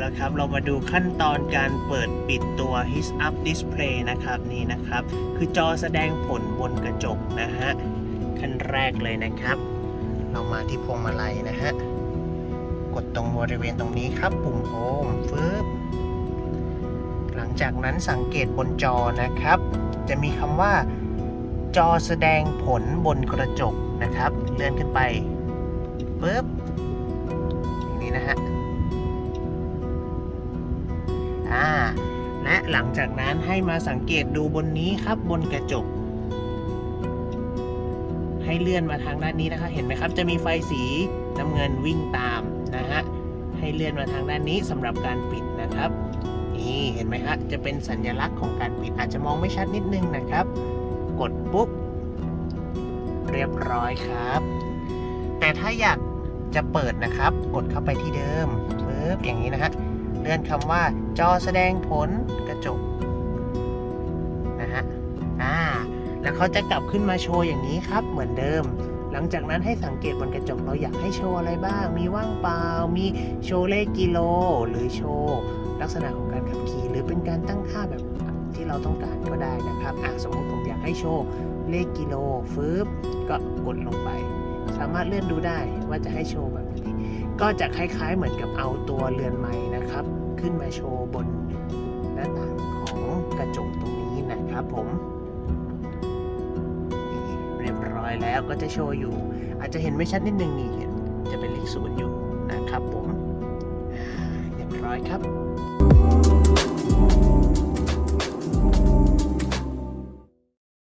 แล้วครับ เรามาดูขั้นตอนการเปิดปิดตัว His Up Display นะครับนี่นะครับ คือจอแสดงผลบนกระจกนะฮะ ขั้นแรกเลยนะครับ เรามาที่พวงมาลัยนะฮะ กดตรงบริเวณตรงนี้ครับ ปุ่มโฮมฟึบหลังจากนั้นสังเกตบนจอนะครับ จะมีคำว่า จอแสดงผลบนกระจกนะครับ เลื่อนขึ้นไปปึ๊บอย่างนี้นะฮะ หลังจากนั้นให้มาสังเกตดูบนนี้ครับบนกระจก ให้เลื่อนมาทางด้านนี้นะคะ เห็นไหมครับ จะมีไฟสีน้ำเงินวิ่งตามนะฮะให้เลื่อนมาทางด้านนี้สำหรับการปิดนะครับนี่เห็นไหมฮะจะเป็นสัญลักษณ์ของการปิดอาจจะมองไม่ชัดนิดนึงนะครับ กดปุ๊บเรียบร้อยครับ แต่ถ้าอยากจะเปิดนะครับ กดเข้าไปที่เดิมปึ๊บอย่างนี้นะฮะเลื่อนคำว่าจอแสดงผล ระจกนะฮะอ่าแล้วเขาจะกลับขึ้นมาโชว์อย่างนี้ครับเหมือนเดิม หลังจากนั้นให้สังเกตบนกระจกเราอยากให้โชว์อะไรบ้าง มีว่างเปล่า มีโชว์เลขกิโล หรือโชว์ลักษณะของการขับขี่หรือเป็นการตั้งค่าแบบที่เราต้องการก็ได้นะครับอะสมมติผมอยากให้โชว์เลขกิโลฟืบก็กดลงไป สามารถเลื่อนดูได้ว่าจะให้โชว์แบบไหนก็จะคล้ายๆเหมือนกับเอาตัวเรือนไม้นะครับ ขึ้นมาโชว์บน หน้าต่างของกระจกตรงนี้นะครับผมเรียบร้อยแล้วก็จะโชว์อยู่ อาจจะเห็นไม่ชัดนิดนึงนี่เห็นจะเป็นเลขศูนย์อยู่นะครับผมเรียบร้อยครับ